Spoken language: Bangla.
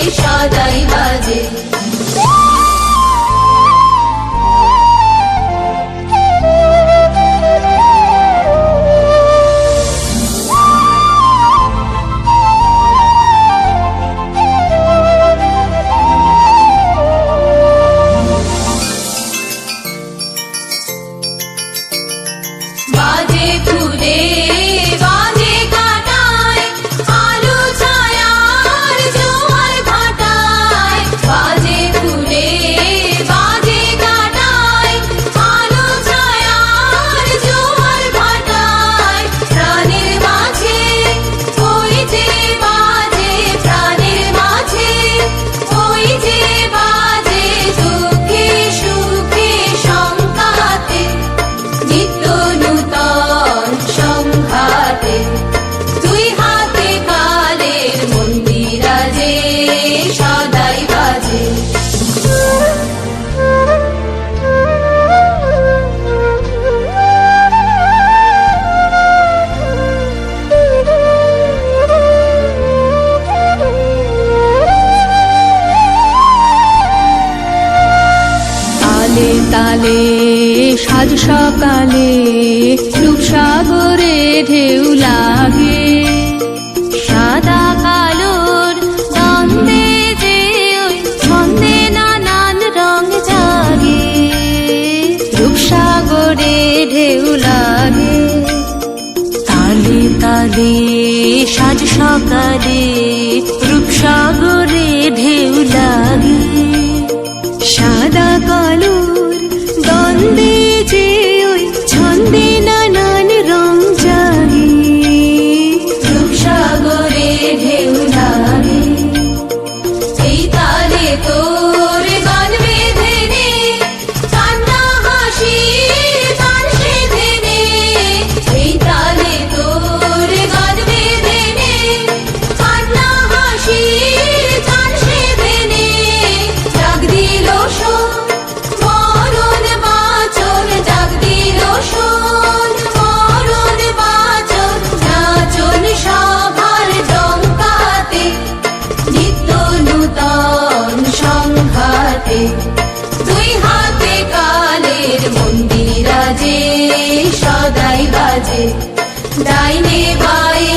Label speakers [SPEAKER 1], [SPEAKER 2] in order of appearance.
[SPEAKER 1] সদাই বাজে। তালে, সাজ সকালে রূপসাগরে ঢেউ লাগে। সাদা কালোর দ্বন্দ্বে যে ওই ছন্দে নানান রং জাগে। রূপসাগরে ঢেউ লাগে। তালে তালে সাজ সকালে রূপসাগর সদাই বাজে। ডাইনে বাই